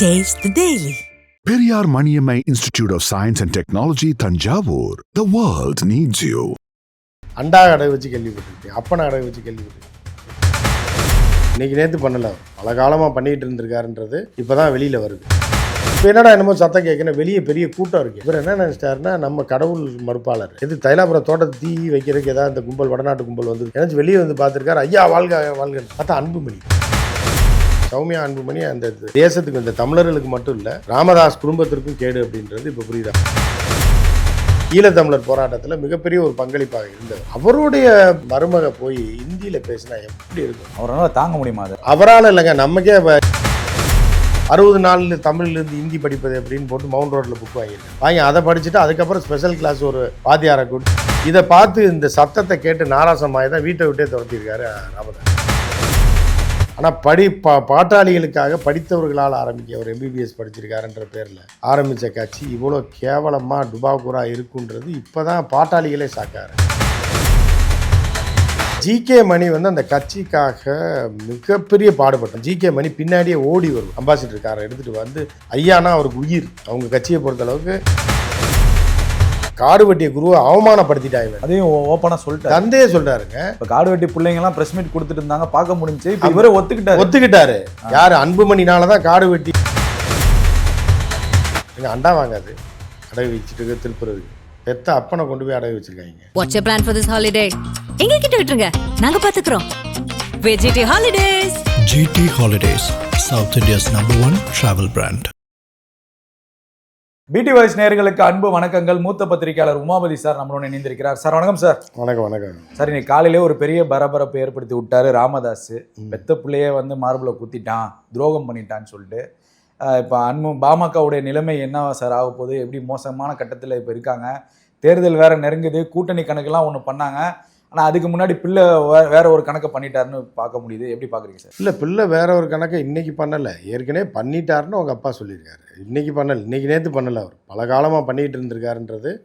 Taste the Daily. Periyar Maniammai Institute of Science and Technology, Tanjavur. The world needs you. அண்டா கடை வச்சு கேள்விப்பட்டிருக்கேன் அப்பனை கடை வச்சு கேள்விப்பட்டிருக்கேன் இன்னைக்கு நேற்று பண்ணல. பல காலமாக பண்ணிட்டு இருந்திருக்காருன்றது இப்போ தான் வெளியில் வருது. இப்போ என்னடா என்னமோ சத்தம் கேட்கணும் வெளியே பெரிய கூட்டம் இருக்குது இவர் என்ன நினச்சிட்டாருன்னா நம்ம கடவுள் மறுப்பாளர். எது தைலாபுரம் தோட்டத்தை தீ வைக்கிறதுக்கு ஏதாவது இந்த கும்பல் வடநாட்டு கும்பல் வந்து எனக்கு வெளியே வந்து பார்த்துருக்காரு. ஐயா வாழ்க வாழ்க. பார்த்தா அன்புமணி. சௌமியா அன்புமணி அந்த தேசத்துக்கு இந்த தமிழர்களுக்கு மட்டும் இல்லை ராமதாஸ் குடும்பத்திற்கும் கேடு அப்படின்றது இப்போ புரியுதா? ஈழத்தமிழர் போராட்டத்தில் மிகப்பெரிய ஒரு பங்களிப்பாக இருந்தவர் அவருடைய மருமக போய் இந்தியில் பேசினா எப்படி இருக்கும்? அவரால் தாங்க முடியுமா அது? அவரால் இல்லைங்க நமக்கே அறுபது நாள் தமிழ்லேருந்து ஹிந்தி படிப்பது அப்படின்னு போட்டு மவுண்ட் ரோட்டில் புக் வாங்கியிருக்கேன். வாங்கி அதை படிச்சுட்டு அதுக்கப்புறம் ஸ்பெஷல் கிளாஸ் ஒரு வாத்தியாரை கூட்டு இதை பார்த்து இந்த சத்தத்தை கேட்டு நாராசமாய் தான் வீட்டை விட்டே துரத்தியிருக்காரு ராமதாஸ். ஆனால் படி பா பாட்டாளிகளுக்காக படித்தவர்களால் ஆரம்பிக்க ஒரு எம்பிபிஎஸ் படிச்சிருக்காருன்ற பேரில் ஆரம்பித்த கட்சி இவ்வளோ கேவலமாக டுபாகுரா இருக்குன்றது இப்போ தான் பாட்டாளிகளே சாக்காரு. ஜிகே மணி வந்து அந்த கட்சிக்காக மிகப்பெரிய பாடுபட்டோம். ஜிகே மணி பின்னாடியே ஓடி வரும். அம்பாசிடர் காரை எடுத்துகிட்டு வந்து ஐயானா அவருக்கு உயிர். அவங்க கட்சியை பொறுத்தளவுக்கு காடு வெட்டிய குருவை அவமானப்படுத்திட்டாங்க. அதையும் ஓப்பனாக சொல்லிட்டாரு. தந்தையே சொல்றாருங்க. இப்போ காடு வெட்டி பிள்ளைங்கலாம் ப்ரெஸ் மீட் கொடுத்துட்டு இருந்தாங்க பார்க்க முடிஞ்சுச்சு. இப்போ இவரே ஒத்துக்கிட்டாரு. ஒத்துக்கிட்டாரு. யாரு? அன்புமணினால தான் காடு வெட்டி. எங்க அண்டா வாங்காது. அடகு வச்சுட்டு இருக்கு திருப்புறதுக்கு பெத்த அப்பனை கொண்டு போய் அடகு வச்சிருக்காங்க. Your plan for this holiday? எங்க கிட்ட விட்டுருங்க. நாங்க பாத்துக்கிறோம். VGT holidays GT Holidays, South India's number one travel brand. பிடி வாய்ஸ் நேயர்களுக்கு அன்பு வணக்கங்கள். மூத்த பத்திரிகையாளர் உமாபதி சார் நம்மளோட இணைந்திருக்கிறார். சார் வணக்கம் சார். வணக்கம் வணக்கம். சார் இன்னைக்கு காலையிலே ஒரு பெரிய பரபரப்பை ஏற்படுத்தி விட்டாரு ராமதாஸ். பெத்த பிள்ளையே வந்து மார்பிள குத்திட்டான் துரோகம் பண்ணிட்டான்னு சொல்லிட்டு. இப்போ அன்பு பாமகவுடைய நிலைமை என்ன சார் ஆக போகுது? எப்படி மோசமான கட்டத்தில் இப்போ இருக்காங்க? தேர்தல் வேற நெருங்குது கூட்டணி கணக்கெல்லாம் ஒன்று பண்ணாங்க. ஆனால் அதுக்கு முன்னாடி பிள்ளை வே- வேற ஒரு கணக்கை பண்ணிட்டாருன்னு பார்க்க முடியுது. எப்படி பார்க்குறீங்க சார்? இல்லை பிள்ளை வேற ஒரு கணக்கை இன்னைக்கு பண்ணலை. ஏற்கனவே பண்ணிட்டாருன்னு அவங்க அப்பா சொல்லியிருக்காரு. இன்னைக்கு பண்ணல. இன்னைக்கு நேற்று பண்ணலை அவர். பல காலமாக பண்ணிகிட்டு இருந்திருக்காருன்றது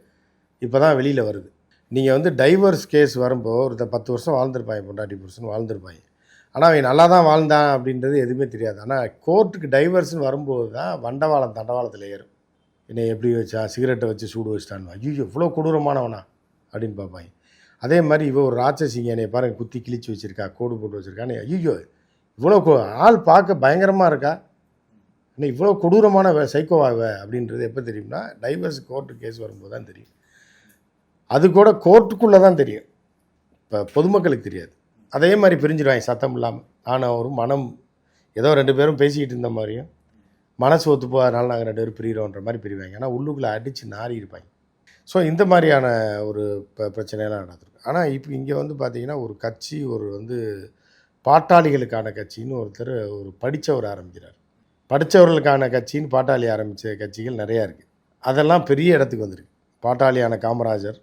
இப்போ தான் வெளியில் வருது. நீங்கள் வந்து டைவர்ஸ் கேஸ் வரும்போது ஒருத்த பத்து வருஷம் வாழ்ந்திருப்பாங்க பொண்டாட்டி புருஷன் வாழ்ந்திருப்பாங்க ஆனால் அவன் நல்லா தான் வாழ்ந்தான் அப்படின்றது எதுவுமே தெரியாது. ஆனால் கோர்ட்டுக்கு டைவர்ஸ்னு வரும்போது தான் வண்டவாளம் தண்டவாளத்தில் ஏறும். என்னை எப்படி வச்சா சிகரெட்டை வச்சு சூடு வச்சிட்டான்னு. ஐயோ இவ்வளோ கொடூரமானவனா அப்படின்னு பார்ப்பாங்க. அதே மாதிரி இவ ஒரு ராட்சசிங்க என்னை பாருங்க குத்தி கிழிச்சு வச்சிருக்கா கோடு போட்டு வச்சுருக்கான்னு. ஐயோ இவ்வளோ ஆள் பார்க்க பயங்கரமாக இருக்கா? இன்னும் இவ்வளோ கொடூரமான வே- அப்படின்றது எப்போ தெரியும்னா டைவர்ஸ் கோர்ட்டு கேஸ் வரும்போது தான் தெரியும். அது கூட கோர்ட்டுக்குள்ளே தான் தெரியும். இப்போ பொதுமக்களுக்கு தெரியாது. அதே மாதிரி பிரிஞ்சிடுவாங்க சத்தம் இல்லாமல் ஆனால் ஒரு மனம் ஏதோ ரெண்டு பேரும் பேசிக்கிட்டு இருந்த மாதிரியும் மனசு ஒத்து போகிறதுனால நாங்கள் ரெண்டு பேரும் பிரிகிறோன்ற மாதிரி பிரிவாங்க. ஆனால் உள்ளுக்குள்ளே அடித்து நாரி இருப்பாங்க. ஸோ இந்த மாதிரியான ஒரு ப பிரச்சனையெல்லாம் நடந்திருக்கும் ஆனால் இப்போ இங்கே வந்து பார்த்தீங்கன்னா ஒரு கட்சி ஒரு வந்து பாட்டாளிகளுக்கான கட்சின்னு ஒருத்தர் ஒரு படித்தவர் ஆரம்பிக்கிறார். படித்தவர்களுக்கான கட்சின்னு பாட்டாளி ஆரம்பித்த கட்சிகள் நிறையா இருக்குது அதெல்லாம் பெரிய இடத்துக்கு வந்திருக்கு. பாட்டாளியான காமராஜர்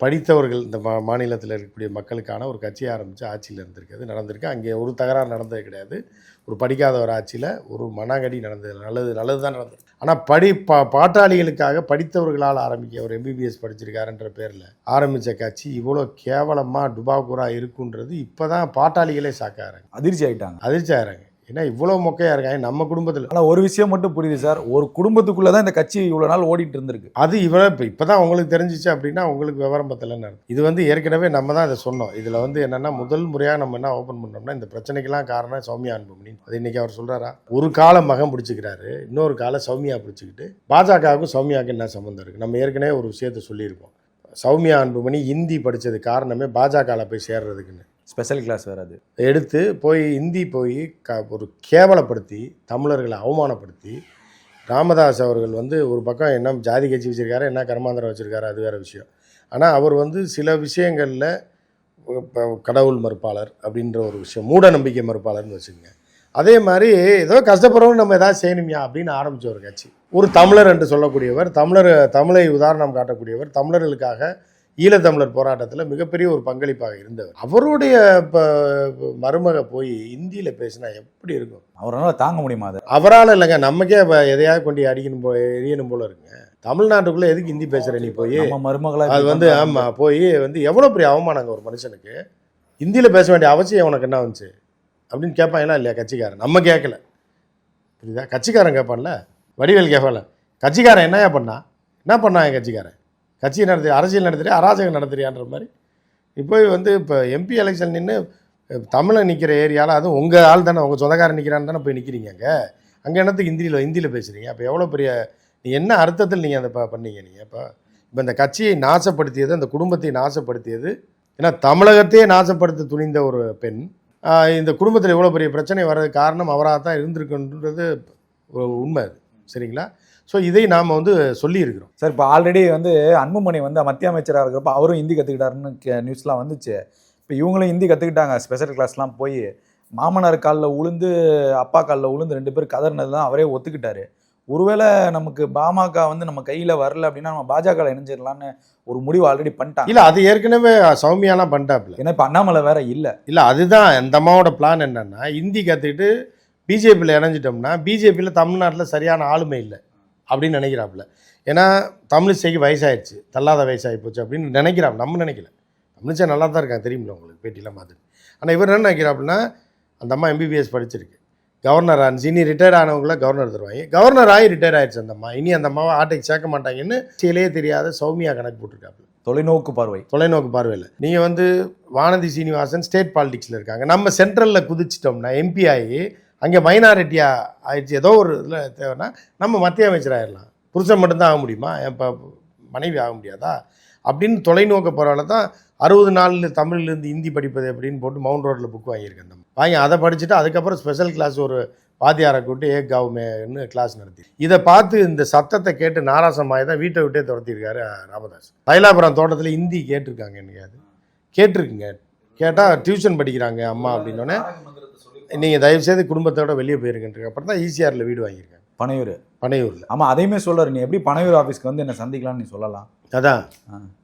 படித்தவர்கள் இந்த மா மாநிலத்தில் இருக்கக்கூடிய மக்களுக்கான ஒரு கட்சி ஆரம்பித்து ஆட்சியில் இருந்திருக்கு. நடந்திருக்கு. அங்கே ஒரு தகராறு நடந்தது கிடையாது. ஒரு படிக்காத ஒரு ஆட்சியில் ஒரு மனாங்கடி நடந்தது. நல்லது நல்லது தான் நடந்தது ஆனால் படி பா பாட்டாளிகளுக்காக படித்தவர்களால் ஆரம்பிக்க ஒரு எம்பிபிஎஸ் படிச்சிருக்காருன்ற பேரில் ஆரம்பித்த கட்சி இவ்வளோ கேவலமாக டுபாகுரா இருக்குன்றது இப்போ தான் பாட்டாளிகளே சாக்காராங்க. அதிர்ச்சி ஆயிட்டாங்க. அதிர்ச்சி ஆகிறாங்க ஏன்னா இவ்வளோ மொக்கையாக இருக்காங்க நம்ம குடும்பத்தில்? ஆனால் ஒரு விஷயம் மட்டும் புரியுது சார். ஒரு குடும்பத்துக்குள்ளே தான் இந்த கட்சி இவ்வளோ நாள் ஓடிட்டு இருந்திருக்கு. அது இவ்வளோ இப்போ இப்போ தான் உங்களுக்கு தெரிஞ்சிச்சு அப்படின்னா உங்களுக்கு விவரம் பத்தலைன்னு. இது வந்து ஏற்கனவே நம்ம தான் இதை சொன்னோம். இதில் வந்து என்னென்னா முதல் முறையாக நம்ம என்ன ஓப்பன் பண்ணோம்னா இந்த பிரச்சனைக்கெல்லாம் காரணம் சௌமியா அன்புமணி. அது இன்னைக்கு அவர் சொல்கிறாரா ஒரு கால மகன் பிடிச்சிக்கிறாரு இன்னொரு கால சௌமியா பிடிச்சிக்கிட்டு பாஜகவுக்கும் சௌமியாவுக்கும் என்ன சம்மந்தம் இருக்குது நம்ம ஏற்கனவே ஒரு விஷயத்த சொல்லியிருப்போம். சௌமியா அன்புமணி ஹிந்தி படித்தது காரணமே பாஜகவில் போய் சேர்றதுக்குன்னு. ஸ்பெஷல் கிளாஸ் வேறு அது. எடுத்து போய் இந்தி போய் க ஒரு கேவலப்படுத்தி தமிழர்களை அவமானப்படுத்தி ராமதாஸ் அவர்கள் வந்து ஒரு பக்கம் என்ன ஜாதி கட்சி வச்சுருக்காரு என்ன கர்மாந்திரம் வச்சுருக்காரு அது வேறு விஷயம். ஆனால் அவர் வந்து சில விஷயங்களில் இப்போ கடவுள் மறுப்பாளர் அப்படின்ற ஒரு விஷயம் மூட நம்பிக்கை மறுப்பாளர்னு வச்சுக்கோங்க. அதே மாதிரி ஏதோ கஷ்டப்படுறவங்க நம்ம ஏதாவது செய்யணுமியா அப்படின்னு ஆரம்பித்த ஒரு கட்சி. ஒரு தமிழர் என்று சொல்லக்கூடியவர் தமிழர் தமிழை உதாரணம் காட்டக்கூடியவர் தமிழர்களுக்காக ஈழத்தமிழர் போராட்டத்தில் மிகப்பெரிய ஒரு பங்களிப்பாக இருந்தவர். அவருடைய இப்போ மருமக போய் இந்தியில் பேசினா எப்படி இருக்கும்? அவரால் தாங்க முடியுமா அது? அவரால் இல்லைங்க நமக்கே எதையாவது கொண்டு அடிக்கணும் போ எரியணும் போல இருக்குங்க. தமிழ்நாட்டுக்குள்ளே எதுக்கு ஹிந்தி பேசுகிற நீ போய்? மருமகளா அது வந்து ஆமாம் போய் வந்து எவ்வளோ பெரிய அவமானங்க ஒரு மனுஷனுக்கு? ஹிந்தியில் பேச வேண்டிய அவசியம் உனக்கு என்ன வந்துச்சு? அப்படின்னு கேட்பாங்களா இல்லையா கட்சிக்காரன்? நம்ம கேட்கல. புரியுதா? கட்சிக்காரன் கேட்பான்ல? வடிவேல் கேட்பான்ல. கட்சிக்காரன் என்னையா பண்ணா? என்ன பண்ணான் என் கட்சிக்காரன்? கட்சி நடத்து அரசியல் நடத்துகிறியா அராஜகம் நடத்துறியான்ற மாதிரி. இப்போ வந்து இப்போ எம்பி எலெக்ஷன் நின்று தமிழை நிற்கிற ஏரியாவில் அதுவும் உங்கள் ஆள் தானே உங்கள் சொந்தக்காரன் நிற்கிறான்னு தானே போய் நிற்கிறீங்க அங்கே? அங்கே என்னத்துக்கு ஹிந்தியில் ஹிந்தியில் பேசுகிறீங்க அப்போ எவ்வளோ பெரிய நீ என்ன அர்த்தத்தில் நீங்கள் அதை பண்ணீங்க நீங்கள் இப்போ இப்போ இந்த கட்சியை நாசப்படுத்தியது அந்த குடும்பத்தை நாசப்படுத்தியது ஏன்னா தமிழகத்தையே நாசப்படுத்த துணிந்த ஒரு பெண் இந்த குடும்பத்தில் இவ்வளோ பெரிய பிரச்சனை வர்றதுக்கு காரணம் அவராக தான் இருந்திருக்குன்றது உண்மை அது. சரிங்களா? ஸோ இதை நாம் வந்து சொல்லியிருக்கிறோம். சார் இப்போ ஆல்ரெடி வந்து அன்புமணி வந்து மத்திய அமைச்சராக இருக்கிறப்ப அவரும் ஹிந்தி கற்றுக்கிட்டாருன்னு நியூஸ்லாம் வந்துச்சு. இப்போ இவங்களும் ஹிந்தி கற்றுக்கிட்டாங்க ஸ்பெஷல் கிளாஸ்லாம் போய் மாமனார் காலில் உளுந்து அப்பா காலில் உளுந்து ரெண்டு பேர் கதறினது தான் அவரே ஒத்துக்கிட்டாரு. ஒருவேளை நமக்கு பாமக வந்து நம்ம கையில் வரல அப்படின்னா நம்ம பாஜக இணைஞ்சிடலான்னு ஒரு முடிவு ஆல்ரெடி பண்ணிட்டாங்க. இல்லை அது ஏற்கனவே சௌமியாலாம் பண்ணிட்டாப்புல. ஏன்னா இப்போ அண்ணாமலை வேற இல்லை. இல்லை அதுதான் அந்த அம்மாவோட பிளான் என்னன்னா ஹிந்தி கற்றுக்கிட்டு பிஜேபியில் இணைஞ்சிட்டோம்னா பிஜேபியில் தமிழ்நாட்டில் சரியான ஆளுமை இல்லை. அப்படின்னு நினைக்கிறாப்புல. ஏன்னா தமிழிசைக்கு வயசாயிடுச்சு. தள்ளாத வயசாகி போச்சு அப்படின்னு நினைக்கிறான் நம்ம நினைக்கல. தமிழிசை நல்லா தான் இருக்காங்க தெரியுமில்ல உங்களுக்கு பேட்டிலாம் பார்த்துட்டு. ஆனால் இவர் என்ன நினைக்கிறாப்புலன்னா அந்த அம்மா எம்பிபிஎஸ் படிச்சிருக்கு. கவர்னர் ஆனிச்சு இனி ரிட்டையர்ட் ஆனவங்கள கவர்னர் தருவாங்க. கவர்னர் ஆகி ரிட்டையர் ஆயிடுச்சு அந்த அம்மா. இனி அந்த அம்மாவை ஆட்டைக்கு சேர்க்க மாட்டாங்கன்னு செயலே தெரியாத சௌமியா கணக்கு போட்டிருக்காப்புல. தொலைநோக்கு பார்வை. தொலைநோக்கு பார்வையில் நீங்கள் வந்து வானதி சீனிவாசன் ஸ்டேட் பாலிடிக்ஸில் இருக்காங்க. நம்ம சென்ட்ரலில் குதிச்சிட்டோம்னா எம்பி ஆகி அங்கே மைனாரிட்டியாக ஆயிடுச்சு. ஏதோ ஒரு இதில் தேவைன்னா நம்ம மத்திய அமைச்சர் ஆயிடலாம் புருஷன் மட்டும்தான் ஆக முடியுமா? இப்போ மனைவி ஆக முடியாதா? அப்படின்னு தொலைநோக்க போகிறால தான் அறுபது நாளில் தமிழ்லேருந்து ஹிந்தி படிப்பது அப்படின்னு போட்டு மவுண்ட் ரோட்டில் புக் வாங்கியிருக்கேன் நம்ம வாங்கி அதை படிச்சுட்டு அதுக்கப்புறம் ஸ்பெஷல் கிளாஸ் ஒரு வாத்தியாரை கூப்பிட்டு ஏ கவுமேன்னு கிளாஸ் நடத்தி. இதை பார்த்து இந்த சத்தத்தை கேட்டு நாராசமாய் தான் வீட்டை விட்டே துரத்தியிருக்காரு ராமதாஸ். தைலாபுரம் தோட்டத்தில் ஹிந்தி கேட்டிருக்காங்க என்னைக்காது கேட்டிருக்குங்க. கேட்டால் டியூஷன் படிக்கிறாங்க அம்மா அப்படின்னோடனே நீங்கள் தயவுசெய்து குடும்பத்தோட வெளியே போயிருக்கின்ற அப்புறம் தான் ஈசிஆரில் வீடு வாங்கியிருக்காங்க பனையூர். பனையூரில். ஆமாம் அதையுமே சொல்றாரு. நீ எப்படி பனையூர் ஆஃபீஸ்க்கு வந்து என்ன சந்திக்கலாம்னு நீ சொல்லலாம். அதான்.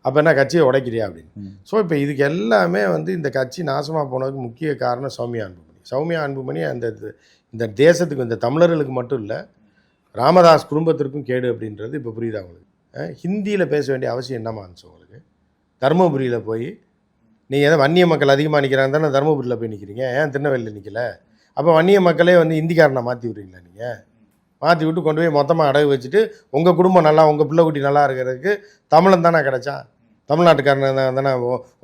அப்போ என்ன கட்சியை உடைக்கிறியா அப்படின்னு. ஸோ இப்போ இதுக்கு எல்லாமே வந்து இந்த கட்சி நாசமாக போனதுக்கு முக்கிய காரணம் சௌமியா அன்புமணி. சௌமியா அன்புமணி அந்த இந்த தேசத்துக்கு இந்த தமிழர்களுக்கு மட்டும் இல்லை ராமதாஸ் குடும்பத்திற்கும் கேடு அப்படின்றது இப்போ புரியுதா உங்களுக்கு? ஹிந்தியில் பேச வேண்டிய அவசியம் என்னமா இருந்துச்சு உங்களுக்கு? தருமபுரியில் போய் நீங்கள் எதாவது வன்னிய மக்கள் அதிகமாக நிற்கிறாங்க தானே தருமபுரியில் போய் நிற்கிறீங்க ஏன் திருநெல்வேலியில் நிற்கல அப்போ வன்னிய மக்களே வந்து ஹிந்திக்காரனை மாற்றி விட்றீங்களா நீங்கள் மாற்றி விட்டு கொண்டு போய் மொத்தமாக அடகு வச்சுட்டு உங்கள் குடும்பம் நல்லா உங்கள் பிள்ளை குட்டி நல்லா இருக்கிறதுக்கு தமிழன் தானே கிடைச்சான்? தமிழ்நாட்டுக்காரன் தானே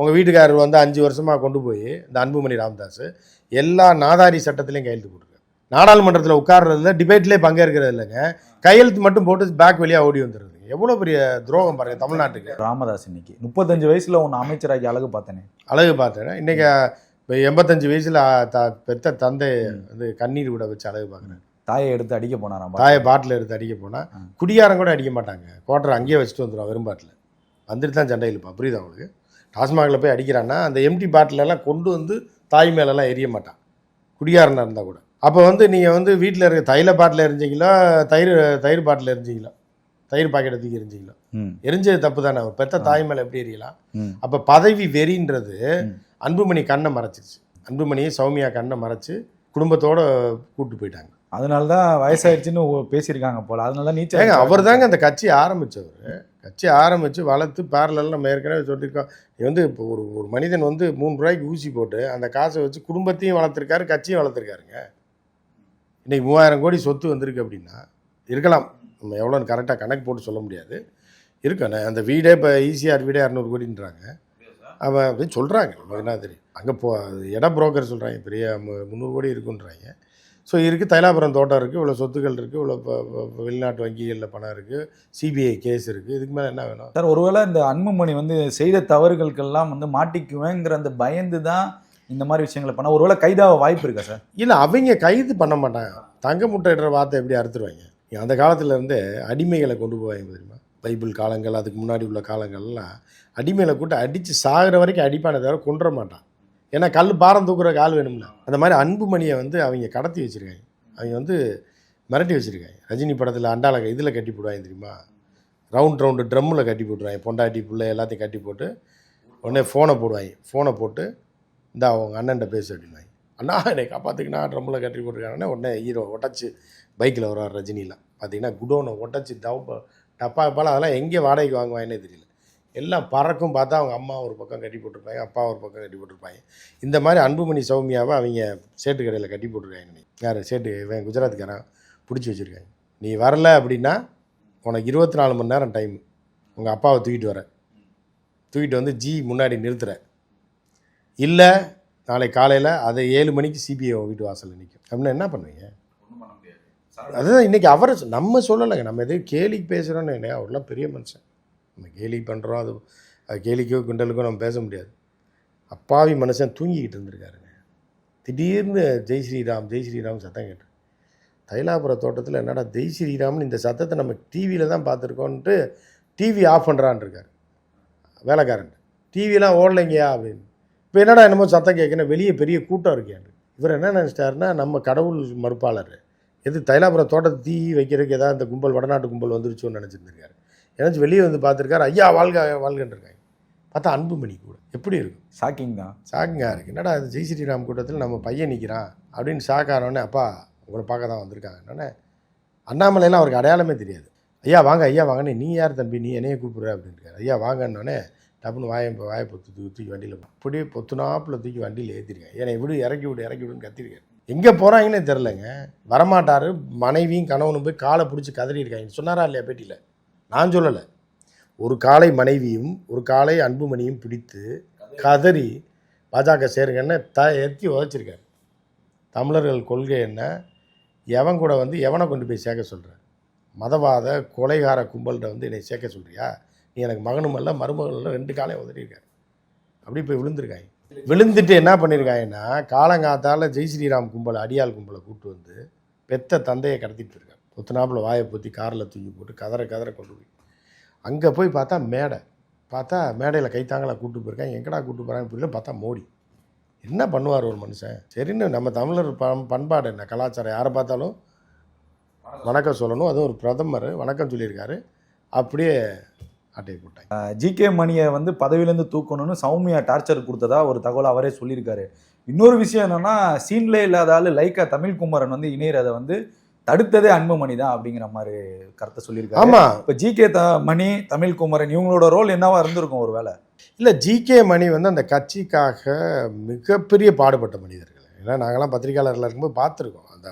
உங்கள் வீட்டுக்காரர் வந்து அஞ்சு வருஷமாக கொண்டு போய் இந்த அன்புமணி ராமதாஸ் எல்லா நாதாரி சட்டத்திலையும் கையெழுத்து போட்டிருக்காரு. நாடாளுமன்றத்தில் உட்கார்றதுல டிபேட்லேயே பங்கேற்கிறது இல்லைங்க கையெழுத்து மட்டும் போட்டு பேக் வழியாக ஓடி வந்துடுது. எவ்வளோ பெரிய துரோகம் பாருங்க தமிழ்நாட்டுக்கு. ராமதாஸ் இன்னைக்கு. முப்பத்தஞ்சு வயசுல உன்னை அமைச்சராக்கி அழகு பார்த்தேனே. அழகு பார்த்தேன். இன்னைக்கு இப்போ எண்பத்தஞ்சு வயசில் த பெத்த தந்தை வந்து கண்ணீர் விட வச்சு அழகு பார்க்குறேன் தாயை எடுத்து அடிக்க போனாராம் தாயை பாட்டில் எடுத்து அடிக்க போனால். குடியாரம் கூட அடிக்க மாட்டாங்க. கோட்டரை அங்கேயே வச்சுட்டு வந்துடும் வெறும் பாட்டில் வந்துட்டு தான் சண்டை இழுப்பான் புரியுதா உங்களுக்கு? டாஸ்மாகில் போய் அடிக்கிறான்னா அந்த எம்டி பாட்டிலெல்லாம் கொண்டு வந்து தாய் மேலெல்லாம் எரிய மாட்டான். குடியாரனா இருந்தால் கூட. அப்போ வந்து நீங்கள் வந்து வீட்டில் இருக்க தைல பாட்டில் எரிஞ்சிங்களா தயிர் தயிர் பாட்டில் எரிஞ்சிங்களா? தயிர் பாக்கெட் தூக்கி எரிஞ்சிங்களா ம். எரிஞ்சது தப்பு தானே ஒரு பெத்த தாய் மேலே எப்படி எரியலாம்? அப்போ பதவி வெறின்றது. அன்புமணி கண்ணை மறைச்சிருச்சு. அன்புமணி சௌமியா கண்ணை மறைச்சு குடும்பத்தோட கூட்டு போயிட்டாங்க. அதனால தான் வயசாயிடுச்சுன்னு பேசியிருக்காங்க போல. அதனால தான் நீச்சல் ஏங்க அவர் தாங்க அந்த கட்சி ஆரம்பிச்சவர். கட்சி ஆரம்பித்து வளர்த்து பேரலில் நம்ம ஏற்கனவே சொல்லியிருக்கோம். வந்து இப்போ ஒரு ஒரு மனிதன் வந்து மூணு ரூபாய்க்கு ஊசி போட்டு அந்த காசை வச்சு குடும்பத்தையும் வளர்த்துருக்காரு கட்சியும் வளர்த்துருக்காருங்க. இன்னைக்கு மூவாயிரம் கோடி சொத்து வந்திருக்கு அப்படின்னா இருக்கலாம். நம்ம எவ்வளோன்னு கரெக்டாக கணக்கு போட்டு சொல்ல முடியாது. இருக்கண்ணே அந்த வீடே இப்போ ஈசிஆர் வீடே இரநூறு கோடின்றாங்க. அவன் அப்படி சொல்கிறாங்க நமக்கு என்ன தெரியும். அங்கே போ இட புரோக்கர் சொல்கிறாங்க பெரிய முந்நூறு கோடி இருக்குன்றாங்க. ஸோ இருக்குது தைலாபுரம் தோட்டம் இருக்குது இவ்வளோ சொத்துக்கள் இருக்குது இவ்வளோ வெளிநாட்டு வங்கிகளில் பணம் இருக்குது சிபிஐ கேஸ் இருக்குது இதுக்கு மேலே என்ன வேணும்? சார் ஒருவேளை இந்த அன்புமணி வந்து செய்த தவறுகளுக்கெல்லாம் வந்து மாட்டிக்குவேங்கிற அந்த பயந்து தான் இந்த மாதிரி விஷயங்களை பண்ண ஒருவேளை கைதாக வாய்ப்பு இருக்கா சார்? இல்லை அவங்க கைது பண்ண மாட்டாங்க. தங்க முட்டையிடுற வார்த்தை எப்படி அறுத்துருவாங்க? அந்த காலத்தில் இருந்தே அடிமைகளை கொண்டு போவாங்க தெரியுமா? பைபிள் காலங்கள் அதுக்கு முன்னாடி உள்ள காலங்கள்லாம் அடிமைகளை கூட்ட அடித்து சாகிற வரைக்கும் அடிப்பானே தவிர கொண்டுற மாட்டான். ஏன்னா கல் பாரம் தூக்குற கால் வேணும்ல அந்த மாதிரி அன்புமணியை வந்து அவங்க கடத்தி வச்சுருக்காங்க. அவங்க வந்து மிரட்டி வச்சுருக்காங்க. ரஜினி படத்தில் அண்டால இதில் கட்டி போடுவாங்க தெரியுமா? ரவுண்ட் ரவுண்டு ட்ரம்மில் கட்டி போட்டுருவாங்க. பொண்டாட்டி பிள்ளை எல்லாத்தையும் கட்டி போட்டு உடனே ஃபோனை போடுவாங்க. ஃபோனை போட்டு இந்த அவங்க அண்ணன்ட்ட பேசு அப்படின்னாங்க அண்ணா என்னை காப்பாற்றுக்குண்ணா ட்ரம்மில் கட்டி போட்டிருக்காங்கன்னா உடனே ஹீரோ உடச்சி பைக்கில் வருவார் ரஜினிலாம் பார்த்தீங்கன்னா குடோனை ஒட்டச்சு தவ டப்பா டப்பாலாம் அதெல்லாம் எங்கே வாடகைக்கு வாங்குவாங்கன்னே தெரியல. எல்லாம் பறக்கும் பார்த்தா அவங்க அம்மா ஒரு பக்கம் கட்டி போட்டிருப்பாங்க அப்பா ஒரு பக்கம் கட்டி போட்டிருப்பாங்க. இந்த மாதிரி அன்புமணி சௌமியாவை அவங்க சேட்டு கடையில் கட்டி போட்டிருக்காங்க. யார்? சேட்டு இவன் குஜராத்துக்காரன் பிடிச்சி வச்சுருக்காங்க. நீ வரல அப்படின்னா உனக்கு இருபத்தி நாலு மணி நேரம் டைம் உங்கள் அப்பாவை தூக்கிட்டு வர. தூக்கிட்டு வந்து ஜி முன்னாடி நிறுத்துற. இல்லை நாளை காலையில் அதை ஏழு மணிக்கு சிபிஐ வீட்டு வாசலில் நிற்கும். அப்படின்னா என்ன பண்ணுவீங்க? அதுதான் இன்றைக்கி அவரை நம்ம சொல்லலைங்க. நம்ம எதையும் கேலிக்கு பேசுகிறோன்னு என்ன அவர்லாம் பெரிய மனுஷன். நம்ம கேலி பண்ணுறோம் அது அது கேலிக்கோ கிண்டலுக்கோ நம்ம பேச முடியாது. அப்பாவி மனுஷன் தூங்கிக்கிட்டு இருந்திருக்காருங்க. திடீர்னு ஜெய் ஸ்ரீராம் ஜெய் ஸ்ரீராம் சத்தம் கேட்டு தைலாபுர தோட்டத்தில் என்னடா ஜெய் ஸ்ரீராம்னு இந்த சத்தத்தை நம்ம டிவியில் தான் பார்த்துருக்கோன்ட்டு டிவி ஆஃப் பண்ணுறான் இருக்கார். வேலைக்காரன். டிவிலாம் ஓடலைங்கயா அப்படின்னு. இப்போ என்னடா என்னமோ சத்தம் கேட்குறேன் வெளியே பெரிய கூட்டம் இருக்கேன் இவர் என்ன நினச்சிட்டாருன்னா நம்ம கடவுள் மறுப்பாளர். எது தைலாபுரம் தோட்டத்தை தீ வைக்கிறதுக்கு ஏதாவது இந்த கும்பல் வடநாட்டு கும்பல் வந்துருச்சோன்னு நினச்சிருந்துருக்காரு. நினச்சி வெளியே வந்து பார்த்துருக்காரு ஐயா வாழ்க வாழ்கன்னு இருக்காங்க பார்த்தா அன்புமணி கூட. எப்படி இருக்கும்? ஷாக்கிங் தான். ஷாக்கிங்காக இருக்குது என்னடா அது ஜெய் ஸ்ரீராம் கூட்டத்தில் நம்ம பையன் நிற்கிறான் அப்படின்னு ஷாக் ஆனோடனே அப்பா உங்களை பார்க்க தான் வந்திருக்காங்க. என்னன்னே அண்ணாமலையெல்லாம் அவருக்கு அடையாளமே தெரியாது. ஐயா வாங்க ஐயா வாங்கன்னு நீ யார் தம்பி நீ என்னைய கூப்பிடுற அப்படின்ட்டு ஐயா வாங்கன்னொடனே டப்புன்னு வாயை வாயை பொத்து தூக்கி வண்டியில் அப்படியே பொத்துனாப்பில் தூக்கி வண்டியில் ஏற்றிருக்கேன் என்னை விடு இறக்கி விடு இறக்கி விடுன்னு கத்திருக்காரு. எங்கே போகிறாங்கன்னே தெரிலங்க வரமாட்டார் மனைவியும் கணவனும் போய் காலை பிடிச்சி கதறி இருக்காங்க. சொன்னாரா இல்லையா பேட்டியில்? நான் சொல்லலை. ஒரு காலை மனைவியும் ஒரு காலை அன்புமணியும் பிடித்து கதறி பாஜக சேருங்கன்னு த எத்தி உதச்சிருக்காரு. தமிழர்கள் கொள்கை என்ன? எவன் கூட வந்து எவனை கொண்டு போய் சேர்க்க சொல்கிற மதவாத கொலைகார கும்பல்கிட்ட வந்து என்னை சேர்க்க சொல்கிறியா நீ எனக்கு மகனும் அல்ல மருமகளும் ரெண்டு காலையும் உதறியிருக்காரு அப்படி போய் விழுந்திருக்காங்க. விழுந்துட்டு என்ன பண்ணியிருக்காங்கன்னா காலங்காத்தால ஜெய் ஸ்ரீராம் கும்பல் அடியாள் கும்பலை கூப்பிட்டு வந்து பெத்த தந்தையை கடத்திட்டு இருக்காங்க பொத்துனாப்புல வாயை பொத்தி காரில் தூக்கி போட்டு கதற கதற கொண்டு போய். அங்கே போய் பார்த்தா மேடை. பார்த்தா மேடையில் கைத்தாங்களா கூப்பிட்டு போயிருக்காங்க. எங்கடா கூப்பிட்டு போகிறாங்க புரியல. பார்த்தா மோடி. என்ன பண்ணுவார் ஒரு மனுஷன்? சரின்னு நம்ம தமிழர் பண் பண்பாடு என்ன? கலாச்சாரம் யாரை பார்த்தாலும் வணக்கம் சொல்லணும். அதுவும் ஒரு பிரதமர் வணக்கம் சொல்லியிருக்காரு. அப்படியே அட்டையை போட்டாங்க. ஜிகே மணியை வந்து பதவியிலேருந்து தூக்கணும்னு சௌமியா டார்ச்சர் கொடுத்ததா ஒரு தகவல் அவரே சொல்லியிருக்காரு. இன்னொரு விஷயம் என்னன்னா சீன்லே இல்லாத ஆளு லைக்கா தமிழ்குமரன் வந்து இணையறதை வந்து தடுத்ததே அன்புமணி தான் அப்படிங்கிற மாதிரி கருத்தை சொல்லியிருக்காரு. ஆமாம் இப்போ ஜிகே த மணி தமிழ்குமரன் இவங்களோட ரோல் என்னவா இருந்திருக்கும் ஒருவேளை? இல்லை ஜிகே மணி வந்து அந்த கட்சிக்காக மிகப்பெரிய பாடுபட்ட மனிதர்கள். ஏன்னா நாங்களாம் பத்திரிகையாளர்கள் இருக்கும்போது பார்த்துருக்கோம். அந்த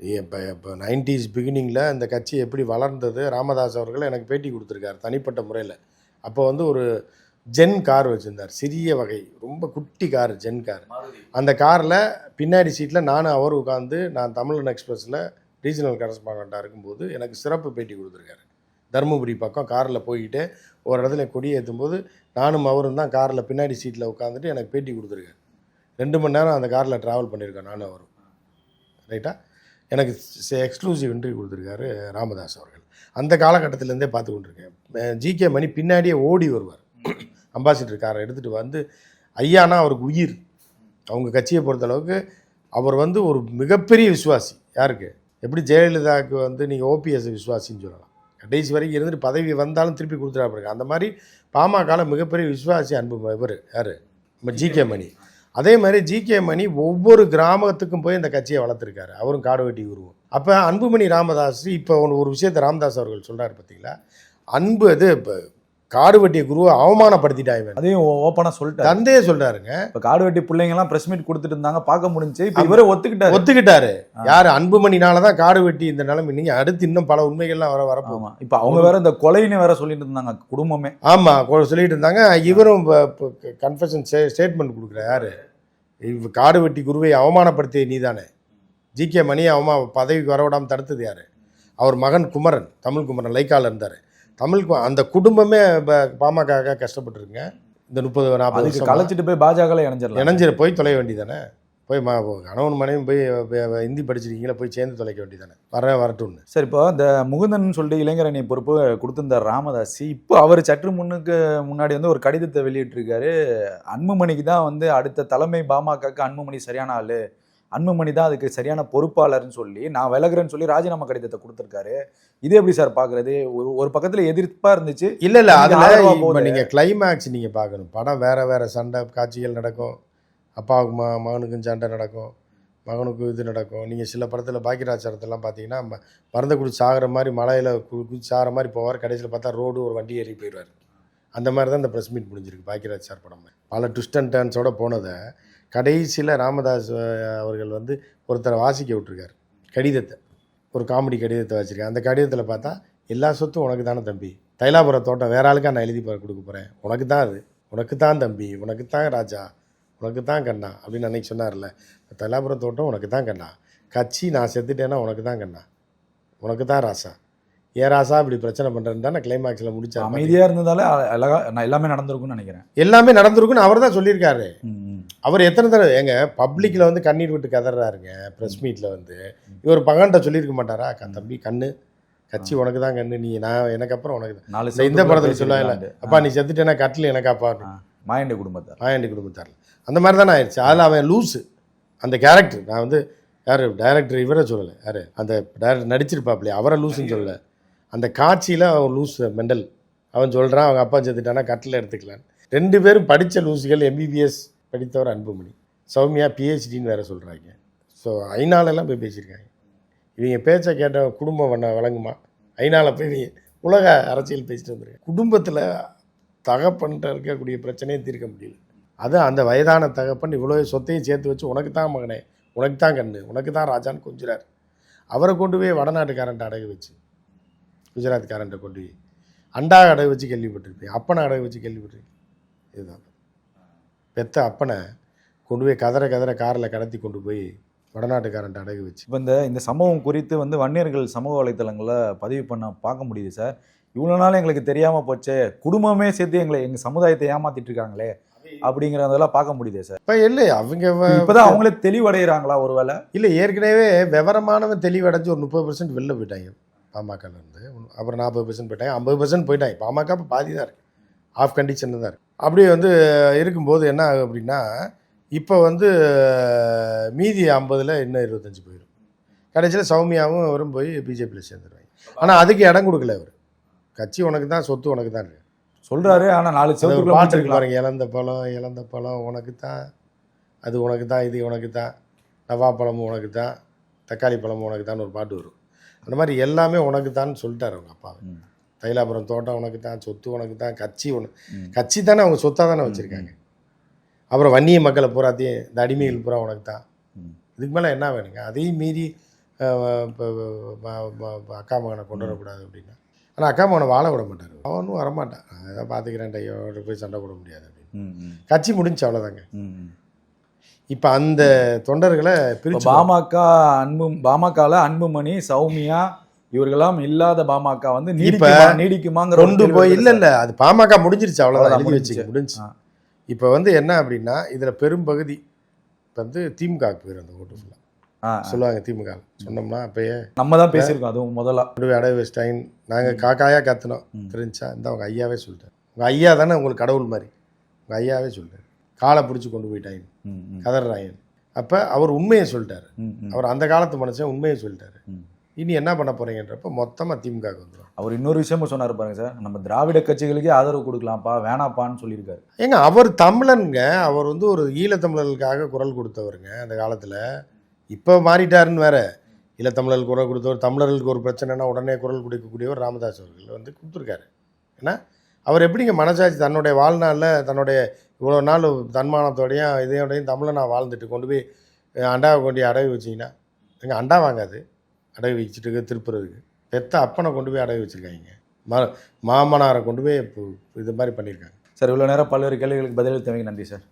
இப்போ இப்போ நைன்டிஸ் பிகினிங்கில் இந்த கட்சி எப்படி வளர்ந்தது? ராமதாஸ் அவர்கள் எனக்கு பேட்டி கொடுத்துருக்காரு தனிப்பட்ட முறையில். அப்போ வந்து ஒரு ஜென் கார் வச்சுருந்தார். சிறிய வகை ரொம்ப குட்டி கார் ஜென் கார். அந்த காரில் பின்னாடி சீட்டில் நானும் அவர் உட்காந்து நான் தமிழன் எக்ஸ்பிரஸில் ரீஜனல் கரஸ்பாண்டாக இருக்கும்போது எனக்கு சிறப்பு பேட்டி கொடுத்துருக்காரு. தருமபுரி பக்கம் காரில் போய்கிட்டு ஒரு இடத்துல கொடி ஏற்றும்போது நானும் அவரும் தான் காரில் பின்னாடி சீட்டில் உட்காந்துட்டு எனக்கு பேட்டி கொடுத்துருக்காரு. ரெண்டு மணி நேரம் அந்த காரில் ட்ராவல் பண்ணியிருக்கேன் நானும் அவரும். ரைட்டா எனக்கு எக்ஸ்க்ளூசிவ் இன்டர்வியூ கொடுத்துருக்காரு ராமதாஸ் அவர்கள். அந்த காலகட்டத்திலேருந்தே பார்த்து கொண்டிருக்கேன். ஜிகே மணி பின்னாடியே ஓடி வருவார். அம்பாசிடர் காரை எடுத்துகிட்டு வந்து ஐயானா அவருக்கு உயிர். அவங்க கட்சியை பொறுத்தளவுக்கு அவர் வந்து ஒரு மிகப்பெரிய விசுவாசி. யாருக்கு? எப்படி ஜெயலலிதாவுக்கு வந்து நீங்கள் ஓபிஎஸ் விசுவாசின்னு சொல்லலாம். கடைசி வரைக்கும் இருந்துட்டு பதவி வந்தாலும் திருப்பி கொடுத்துடாப்பிருக்க அந்த மாதிரி பாமகவில் மிகப்பெரிய விசுவாசி அன்பு இவர். யார்? நம்ம ஜிகே மணி. அதே மாதிரி ஜிகே மணி ஒவ்வொரு கிராமத்துக்கும் போய் இந்த கட்சியை வளர்த்துருக்காரு. அவரும் காடு வெட்டி உருவம். அப்போ அன்புமணி ராமதாஸ் இப்போ ஒன்று ஒரு விஷயத்தை ராமதாஸ் அவர்கள் சொல்கிறார் பார்த்தீங்களா அன்பு இது இப்போ காடு வெட்டிய குருவை அவமானப்படுத்திட்டாங்க அதையும் ஓப்பனா சொல்லிட்டாரு. தந்தையே சொல்கிறாருங்க இப்ப காடு வெட்டி பிள்ளைங்க எல்லாம் பிரஸ் மீட் கொடுத்துட்டு இருந்தாங்க பார்க்க முடிஞ்சு. இப்ப இவரே ஒத்துக்கிட்டாரு. ஒத்துக்கிட்டாரு. யார்? அன்புமணினால தான் காடு வெட்டி இந்த நிலைமை. நீங்க அடுத்து இன்னும் பல உண்மைகள்லாம் வர வரப்போகுது. ஆமா. இப்ப அவங்க வேற இந்த கொலைன்னு வேற சொல்லிட்டு இருந்தாங்க குடும்பமே. ஆமா கொ- சொல்லிட்டு இருந்தாங்க. இவரும் கன்ஃபெஷன் ஸ்டேட்மெண்ட் கொடுக்குற யாரு? காடு வெட்டி குருவை அவமானப்படுத்திய நீதானே? ஜிகே மணியை அவமா பதவிக்கு வரவிடாம தடுத்தது யாரு? அவர் மகன் குமரன் தமிழ் குமரன் லைக்கால இருந்தார். தமிழ் கு- அந்த குடும்பமே ப- பாமக கஷ்டப்பட்டுருங்க இந்த முப்பது நாற்பது. கலைச்சிட்டு போய் பாஜக இணைஞ்சிடலாம். இணைஞ்சிட போய் தொலைய வேண்டியதானே போய் ம கணவன் மனைவி போய் ஹிந்தி படிச்சிருக்கீங்களா போய் சேர்ந்து தொலைக்க வேண்டியதானே வர வரட்டும்னு. சரி இப்போ இந்த முகுந்தன் சொல்லிட்டு இளைஞரணி பொறுப்பு கொடுத்திருந்தார் ராமதாஸ் இப்போ அவர் சற்று முன்னுக்கு முன்னாடி வந்து ஒரு கடிதத்தை வெளியிட்டிருக்காரு. அன்புமணிக்கு தான் வந்து அடுத்த தலைமை பாமகக்கு அன்புமணி சரியான ஆளு. அன்புமணி தான் அதுக்கு சரியான பொறுப்பாளர்னு சொல்லி நான் விலகுறேன்னு சொல்லி ராஜினாமா கடிதத்தை கொடுத்துருக்காரு. இது எப்படி சார் பாக்குறது? ஒரு ஒரு பக்கத்துல எதிர்ப்பா இருந்துச்சு. இல்ல இல்ல அதுல ஆதரவா இப்ப போகுது. நீங்க கிளைமேக்ஸ் நீங்க பார்க்கணும். படம் வேற வேற சண்டை காட்சிகள் நடக்கும். அப்பாவுக்கு ம மகனுக்கும் சண்டை நடக்கும் மகனுக்கும் இது நடக்கும். நீங்கள் சில படத்தில் பாக்கியராச்சாரத்தெல்லாம் பார்த்தீங்கன்னா ம- மருந்தை குடிச்சு சாகிற மாதிரி மலையில் கு- குதிச்சு சாகிற மாதிரி போவார். கடைசியில் பார்த்தா ரோடு ஒரு வண்டி ஏறி போயிடுவார். அந்த மாதிரி தான் இந்த ப்ரெஸ் மீட் முடிஞ்சிருக்கு பாக்கியராஜ் சார் படம். பல ட்விஸ்ட் அண்ட் டர்ன்ஸோட போனதை கடைசியில் ராமதாஸ் அவர்கள் வந்து ஒருத்தரை வாசிக்க விட்டுருக்கார். கடிதத்தை. ஒரு காமெடி கடிதத்தை வச்சுருக்கேன் அந்த கடிதத்தில் பார்த்தா எல்லா சொத்தும் உனக்கு தானே தம்பி. தைலாபுர தோட்டம் வேற ஆளுக்காக நான் எழுதி கொடுக்க போகிறேன் உனக்கு தான் அது. உனக்கு தான் தம்பி. உனக்கு தான் ராஜா. உனக்கு தான் கண்ணா அப்படின்னு அன்னைக்கு சொன்னார்ல. தைலாபுர தோட்டம் உனக்கு தான் கண்ணா. கட்சி நான் செத்துட்டேன்னா உனக்கு தான் கண்ணா. உனக்கு தான் ராசா. ஏன் ராசா இப்படி பிரச்சனை பண்ணுறேன்னு தான் கிளைமாக்ஸில் முடிச்சேன் அமைதியா இருந்ததாலே அ- அழகா நான் எல்லாமே நடந்திருக்கும்னு நினைக்கிறேன். எல்லாமே நடந்திருக்குன்னு அவர் தான் சொல்லியிருக்காரு. அவர் எத்தனை தடவை எங்க பப்ளிக்கில் வந்து கண்ணீர் விட்டு கதறாருங்க ப்ரெஸ் மீட்டில் வந்து. இவர் பகன்ட்ட சொல்லியிருக்க மாட்டாரா? தம்பி கண்ணு. கட்சி உனக்கு தான் கண்ணு. நீ நான் எனக்கு அப்புறம் உனக்கு தான் நாலு இந்த படத்தில் பேசிருக்கலான்ட்டு. அப்பா நீ செத்துட்டேன்னா கட்டில் எனக்காப்பா? மாயண்டி குடும்பத்தார். மாயாண்டி குடும்பத்தாரில். அந்த மாதிரி தானே ஆயிடுச்சு. அதில் அவன் லூஸு அந்த கேரக்டர் நான் வந்து யார்? டைரக்டர் இவரை சொல்லலை. யார்? அந்த டைரக்டர் நடிச்சிருப்பாப்லையே. அவரை லூஸுன்னு சொல்லலை. அந்த காட்சியில் அவன் லூஸ் மெண்டல். அவன் சொல்கிறான் அவங்க அப்பா செத்துட்டானா கட்டில் எடுத்துக்கலாம் ரெண்டு பேரும் படித்த லூசுகள் எம்பிபிஎஸ் படித்தவர் அன்புமணி. சௌமியா பிஹெச்டின்னு வேறு சொல்கிறாங்க ஸோ ஐநாளெல்லாம் போய் பேசியிருக்காங்க. இவங்க பேச்சை கேட்ட குடும்பம் வண்ண வழங்குமா? ஐநாவில் போய் இவங்க உலக அரசியல் பேசிட்டு வந்துருக்கேன் குடும்பத்தில் தகப்பன்ட்ட இருக்கக்கூடிய பிரச்சனையை தீர்க்க முடியல. அது அந்த வயதான தகப்பன் இவ்வளோ சொத்தையும் சேர்த்து வச்சு உனக்கு தான் மகனே உனக்கு தான் கண்ணு உனக்கு தான் ராஜான்னு கொஞ்சிறார். அவரை கொண்டு போய் வடநாட்டுக்காரன்ட்ட அடகு வச்சு குஜராத்காரன்ட்ட கொண்டு போய் அண்டா அடகு வச்சு கேள்விப்பட்டிருப்பேன். அப்பனை அடகு வச்சு கேள்விப்பட்டிருக்கேன். இதுதான். பெத்த அப்பனை கொண்டு போய் கதற கதற காரில் கடத்தி கொண்டு போய் வடநாட்டுக்காரன்ட்ட அடகு வச்சு. இப்போ இந்த இந்த சம்பவம் குறித்து வந்து வன்னியர்கள் சமூக வலைத்தளங்களில் பதிவு பண்ண பார்க்க முடியுது சார். இவ்வளோ நாள் எங்களுக்கு தெரியாமல் போச்சே. குடும்பமே சேர்த்து எங்களை எங்கள் சமுதாயத்தை ஏமாத்திட்டு இருக்காங்களே. அப்படிங்கிறதெல்லாம் பார்க்க முடியுது சார். இப்போ இல்லை அவங்க இப்போதான் அவங்களே தெளிவடைகிறாங்களா ஒருவேளை? இல்லை ஏற்கனவே விவரமானவன் தெளிவடைஞ்சு ஒரு முப்பது பர்சன்ட் வெளில போயிட்டாங்க பாமகலேருந்து அப்புறம் நாற்பது பர்சன்ட் போயிட்டாங்க ஐம்பது பர்சன்ட் போயிட்டாங்க. பாமக இப்போ பாதி தான் இருக்குது ஆஃப் கண்டிஷன் தான் இருக்குது அப்படியே வந்து இருக்கும்போது என்ன ஆகும் அப்படின்னா இப்போ வந்து மீதி ஐம்பதில் இன்னும் இருபத்தஞ்சு போயிடும் கடைசியில் சௌமியாவும் அவரும் போய் பிஜேபியில் சேர்ந்துருவாங்க. ஆனால் அதுக்கு இடம் கொடுக்கல அவர் கட்சி உனக்கு தான் சொத்து உனக்கு தான் இருக்கு. சொல்றாரு ஆனா நாலு இருக்கு முடிச்சிருக்கலாம். பாருங்க இழந்த பழம் இழந்த பழம் உனக்கு தான் அது உனக்கு தான் இது உனக்கு தான் நவாப்பழமும் உனக்கு தான் தக்காளி பழமும் உனக்கு தான் ஒரு பாட்டு வரும். அந்த மாதிரி எல்லாமே உனக்கு தான் சொல்லிட்டாரு அவங்க அப்பா. தைலாபுரம் தோட்டம் உனக்கு தான் சொத்து உனக்கு தான் கட்சி உனக்கு. கட்சி தானே அவங்க சொத்தாக தானே வச்சுருக்காங்க. அப்புறம் வன்னிய மக்களை பூராத்தையும் இந்த அடிமைகள் பூரா உனக்கு தான். இதுக்கு மேலே என்ன வேணுங்க? அதையும் மீறி இப்ப, அக்கா மகனை கொண்டு வரக்கூடாது அப்படின்னா. ஆனால் அக்கா மகனை வாழ விட மாட்டார். அவனும் வரமாட்டான். நான் ஏதாவது பார்த்துக்கிறேன் ஐயோட போய் சண்டை போட முடியாது அப்படின்னு. கட்சி முடிஞ்சு அவ்வளோதாங்க. இப்போ அந்த தொண்டர்களை பிரிச்சு பாமக அன்பு பாமகல அன்புமணி சௌமியா இவர்களெல்லாம் இல்லாத பாமக வந்து நீடிக்குமா நீடிக்குமாங்கிற கொண்டு கேள்வி போய் இல்லை. இல்லை. அது பாமக முடிஞ்சிருச்சு அவ்வளோதான் எழுதி வச்சுக்க முடிஞ்சு. இப்போ வந்து என்ன அப்படின்னா இதில் பெரும்பகுதி இப்போ வந்து திமுக போயிடும் அந்த ஓட்டு ஃபுல்லாக. சொல்லுவாங்க திமுக. சொன்னோம்னா அப்பயே நம்ம தான் பேசியிருக்கோம் அதுவும் முதல்ல. போய் அடகு வச்சிட்டாங்க நாங்கள் காக்காயாக கத்துனோம். தெரிஞ்சா இந்த அவங்க ஐயாவே சொல்லிட்டார். உங்கள் ஐயா தானே உங்களுக்கு கடவுள் மாதிரி. உங்கள் ஐயாவே சொல்லிட்டார். காலை பிடிச்சி கொண்டு போயிட்டாங்க கதறாங்க அப்போ அவர் உண்மையை சொல்லிட்டாரு. அவர் அந்த காலத்து மனுஷன் உண்மையை சொல்லிட்டாரு. இனி என்ன பண்ண போறீங்கன்றப்ப மொத்தமாக திமுக வந்துடும் அவர் இன்னொரு விஷயமும் சொன்னாரு பாருங்க சார். நம்ம திராவிட கட்சிகளுக்கே ஆதரவு கொடுக்கலாம்ப்பா வேணாப்பான்னு சொல்லியிருக்காரு. ஏங்க அவர் தமிழனுங்க அவர் வந்து ஒரு ஈழத்தமிழர்களுக்காக குரல் கொடுத்தவருங்க அந்த காலத்தில். இப்போ மாறிட்டாருன்னு வேற. ஈழத்தமிழர்கள் குரல் கொடுத்தவர் தமிழர்களுக்கு ஒரு பிரச்சனைனா உடனே குரல் கொடுக்கக்கூடியவர் ராமதாஸ் அவர்கள் வந்து கொடுத்துருக்காரு. ஏன்னா அவர் எப்படிங்க மனசாட்சி தன்னுடைய வாழ்நாளில் தன்னுடைய இவ்வளோ நாள் தன்மானத்தோடையும் இதையோடையும் தமிழை நான் வாழ்ந்துட்டு கொண்டு போய் அண்டாவை கொண்டு அடவி அடகு வச்சிங்கன்னா எங்க அண்டா வாங்காது. அடகு வச்சுட்டு திருப்புறதுக்கு. பெத்த அப்பனை கொண்டு போய் அடகு வச்சுருக்காங்க. மா மாமனாரை கொண்டு போய் இது மாதிரி பண்ணியிருக்காங்க. சார் இவ்வளோ நேரம் பல்வேறு கேள்விகளுக்கு பதிலளித்தவங்க நன்றி சார்.